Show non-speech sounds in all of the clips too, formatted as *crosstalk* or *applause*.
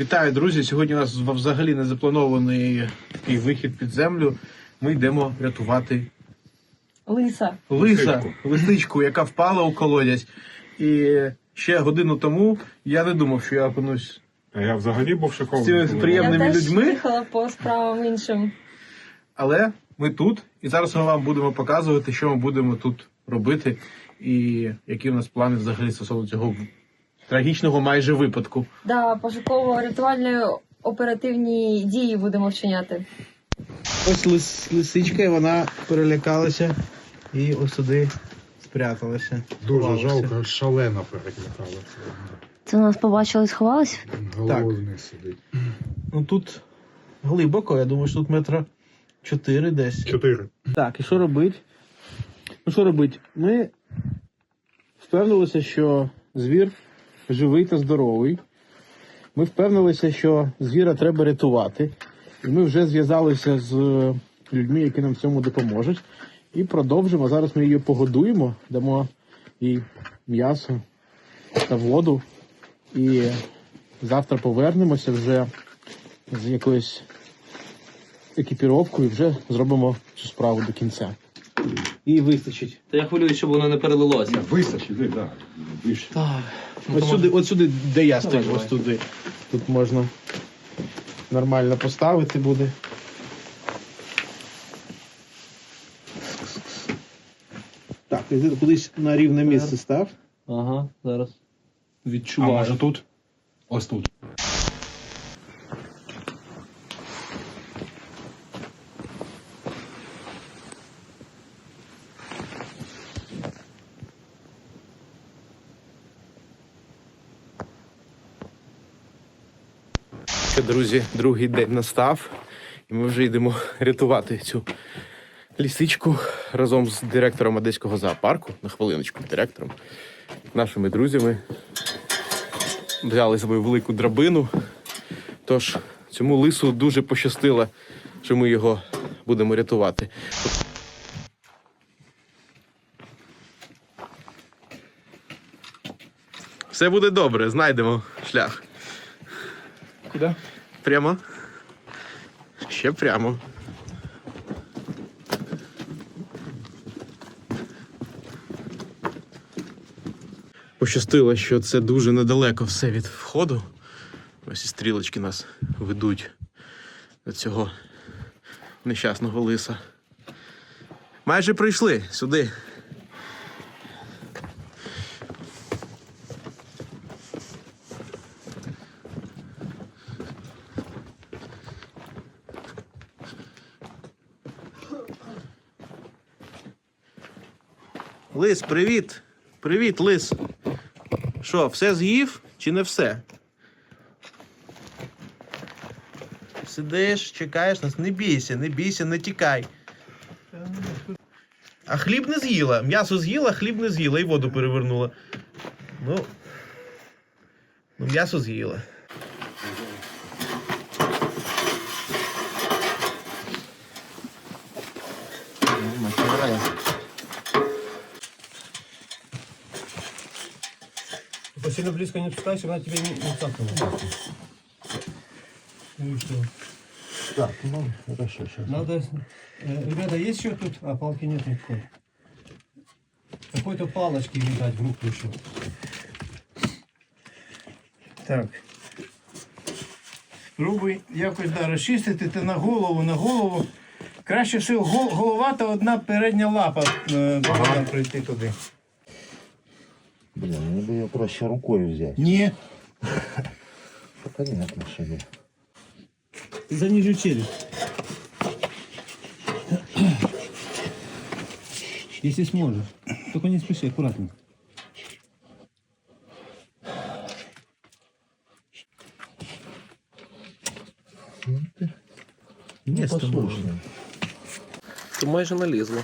Вітаю, друзі! Сьогодні у нас взагалі не запланований такий вихід під землю. Ми йдемо рятувати Лиса. лиса, лисичку, яка впала у колодязь. І ще годину тому я не думав, що я опинусь А я взагалі був З шокований. цими коли приємними Я теж людьми. їхала по справам іншим. Але ми тут, і зараз ми вам будемо показувати, що ми будемо тут робити, і які у нас плани взагалі стосовно цього трагічного майже випадку. Да, пошуково-рятувальні оперативні дії будемо вчиняти. Ось лис, лисичка, і вона перелякалася і ось сюди спряталася. Дуже Сховалася. жалко, шалено перекликалося. Це нас побачили, сховались? Головою вниз сидить. Ну тут глибоко, я думаю, що тут метра чотири десь. Чотири. Так, і що робить? Ну що робить? Ми впевнилися, що звір живий та здоровий. Ми впевнилися, що звіра треба рятувати. І ми вже зв'язалися з людьми, які нам в цьому допоможуть. І продовжимо. Зараз ми її погодуємо, дамо їй м'ясо та воду. І завтра повернемося вже з якоюсь екіпіровкою, і вже зробимо цю справу до кінця. І вистачить. Та я хвилююсь, щоб воно не перелилося. Височі, так. Так. Ось сюди, от сюди, де я стою, давай. ось туди. Тут можна нормально поставити буде. Так, і ти кудись на рівне місце став. Ага, зараз. Відчуваю. А може тут? Ось тут. Друзі, другий день настав, і ми вже йдемо рятувати цю лісичку разом з директором Одеського зоопарку, на хвилиночку, директором, нашими друзями. Взяли з собою велику драбину. Тож цьому лису дуже пощастило, що ми його будемо рятувати. Все буде добре, знайдемо шлях. Куди? Прямо. Ще прямо. Пощастило, що це дуже недалеко все від входу. Ось і стрілочки нас ведуть до цього нещасного лиса. Майже прийшли сюди. Лис, привіт! Привіт, лис. Що, все з'їв чи не все? Сидиш, чекаєш нас, не бійся, не бійся, не тікай. А хліб не з'їла. М'ясо з'їла, хліб не з'їла і воду перевернула. Ну. Ну, м'ясо з'їла. Сильно близко не пускай, она тебе не, не цапнула. Ну и что? Так, ну, хорошо, сейчас. Надо... э, ребята, есть еще тут? А, палки нет никакой. Какой-то палочки видать в руку еще. Так. Спробуй якось да, розчистити ти на голову, на голову. Краще гол- голова та одна передня лапа е, ага. пройти туди. проще рукой взять. Ні. Понятно, что ли. За нижнюю челюсть. Если сможешь. Только не спеши, аккуратно. Ні, Послушно. То майже налізло.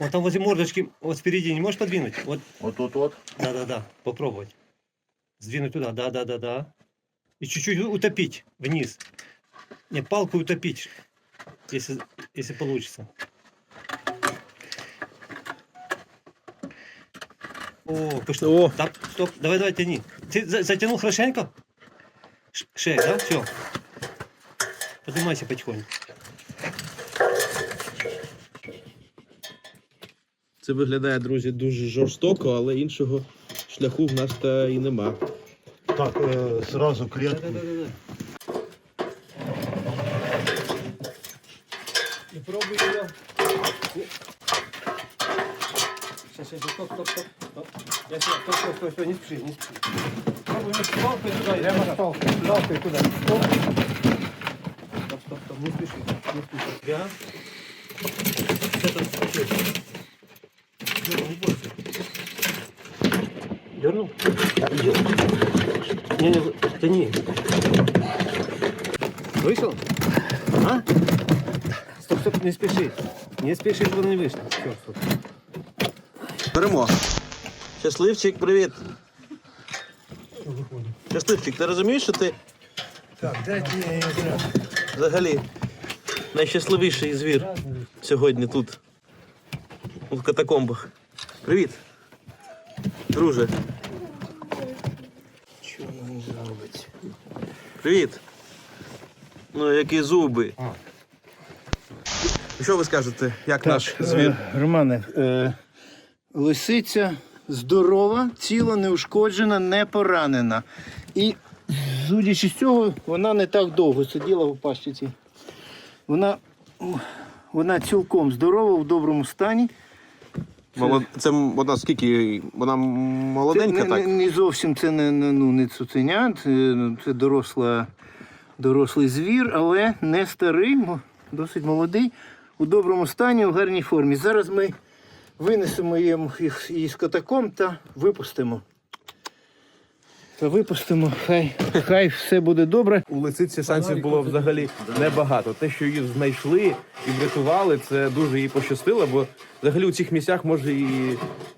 Вот там возле мордочки, вот спереди, не можешь подвинуть? Вот, Вот тут вот. да-да-да, попробовать. Сдвинуть туда, да-да-да-да. И чуть-чуть утопить вниз. Не, палку утопить, если, если получится. О, пішло. О. Так, стоп, давай, давай, тяни. Ти за- затягнув хорошенько? Ш- Шею, да? Все. Поднимайся потихоньку. Це виглядає, друзі, дуже жорстоко, але іншого шляху в нас та і нема. Так, э, сразу клетку. І пробуй його. Сейчас, сейчас, стоп, стоп, стоп, стоп. Я сейчас, стоп, стоп, стоп, стоп, не спеши, не спеши. Пробуй на палкой, давай, прямо с палкой, палкой туда. Стоп. Стоп, стоп, стоп, не спеши, не спеши. Я. Что-то спеши. Дернул, не бойся. Дернул? Не, не, тяни. Вышел? А? Стоп, стоп, не спеши. Не спеши, чтобы не вышло. Все, стоп. Перемога. Щасливчик, привіт. Щасливчик, ти розумієш, що ти Так, дайте я ее взагалі найщасливіший звір сьогодні тут, у катакомбах. Привіт. Друже. Что нам делать? Привіт. Ну, які зуби. Що ви скажете, як наш звір? Е, Романе, е, лисиця здорова, ціла, неушкоджена, не поранена. І, судячи з цього, вона не так довго сиділа в пащиці. Вона, вона цілком здорова, в доброму стані. Молод... Це вона скільки? Вона молоденька, це не, так? не, не зовсім це не, ну, не цуценя, це, це доросла, дорослий звір, але не старий, досить молодий, у доброму стані, у гарній формі. Зараз ми винесемо їх із катаком та випустимо. Випустимо, хай, хай все буде добре. У лисиці шансів було взагалі небагато. Те, що її знайшли і врятували, це дуже їй пощастило, бо взагалі у цих місцях може і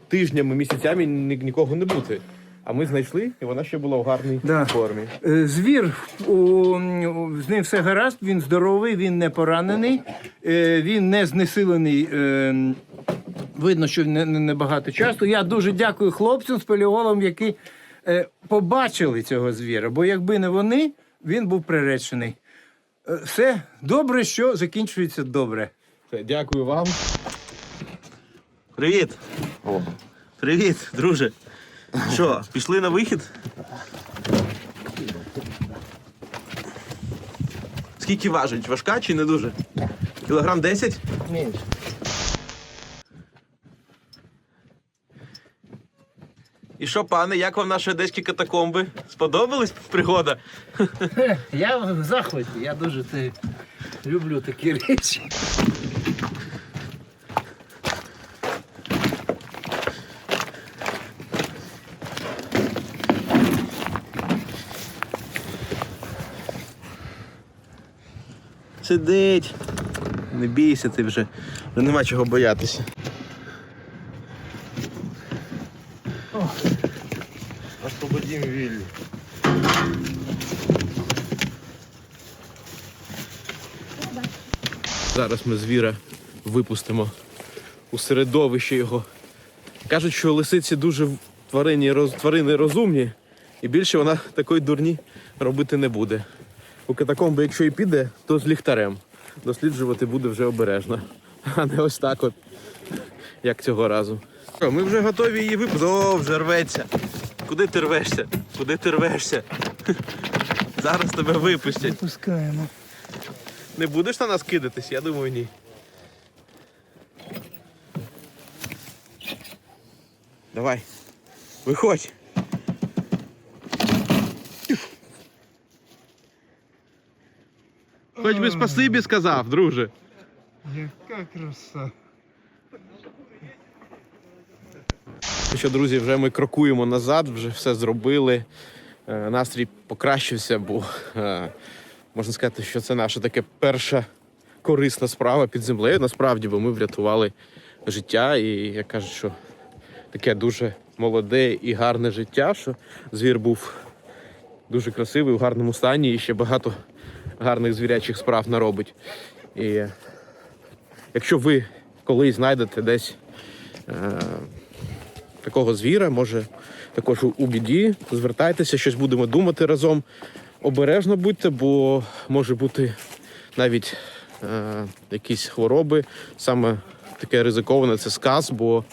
тижнями, місяцями ні- нікого не бути. А ми знайшли, і вона ще була в гарній Да. формі. Е, Звір, у, у- з ним все гаразд, він здоровий, він не поранений, е, він не знесилений. е, Видно, що не, не, не багато часу. Я дуже дякую хлопцям з поліголом, які побачили цього звіра, бо якби не вони, він був приречений. Е, Все добре, що закінчується добре. Дякую вам. Привіт. Привіт, друже. Що, пішли на вихід? Скільки важить? Важка чи не дуже? Кілограм 10? Менше. Що, пане, як вам наші одеські катакомби? Сподобались пригода? *laughs* Я в захваті, я дуже це, люблю такі речі. Сидить. Не бійся ти вже. Вже нема чого боятися. Зараз ми звіра випустимо у середовище його. Кажуть, що лисиці дуже тварині, роз, тварини розумні, і більше вона такої дурні робити не буде. У катакомби, якщо і піде, то з ліхтарем. Досліджувати буде вже обережно. А не ось так от, як цього разу. Ми вже готові її випустити. О, вже рветься. Куди ти рвешся? Куди ти рвешся? *laughs* Зараз тебе випустять. Пускаємо. Не будеш на нас кидатись? Я думаю, ні. Давай. Виходь. Хоч би спасибі сказав, друже. Яка краса. Ну Що, друзі, вже ми крокуємо назад, вже все зробили. Е, Настрій покращився, бо е, можна сказати, що це наша така перша корисна справа під землею. Насправді, бо ми врятували життя, і я кажу, що таке дуже молоде і гарне життя, що звір був дуже красивий, в гарному стані і ще багато гарних звірячих справ наробить. І якщо ви колись знайдете десь. Такого звіра, може також у біді. Звертайтеся, щось будемо думати разом. Обережно будьте, бо може бути навіть е, якісь хвороби. Саме таке ризиковане це сказ, бо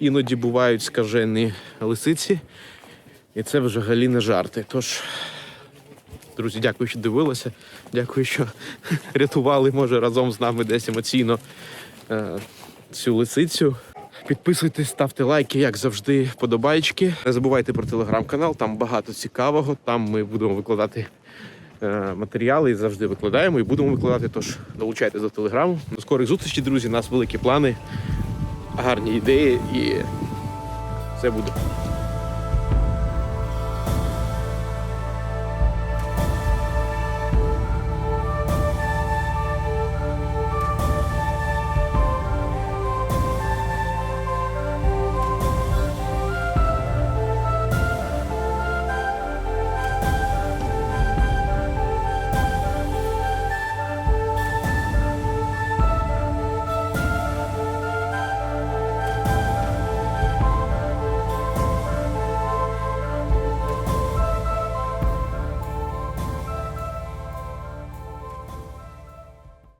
іноді бувають скажені лисиці. І це взагалі не жарти. Тож, друзі, дякую, що дивилися. Дякую, що *laughs* рятували, може, разом з нами десь емоційно е, цю лисицю. Підписуйтесь, ставте лайки, як завжди, подобайки. Не забувайте про телеграм-канал, там багато цікавого. Там ми будемо викладати е, матеріали і завжди викладаємо і будемо викладати. Тож долучайтесь до телеграму. До скорих зустрічей, друзі. У нас великі плани, гарні ідеї і все буде.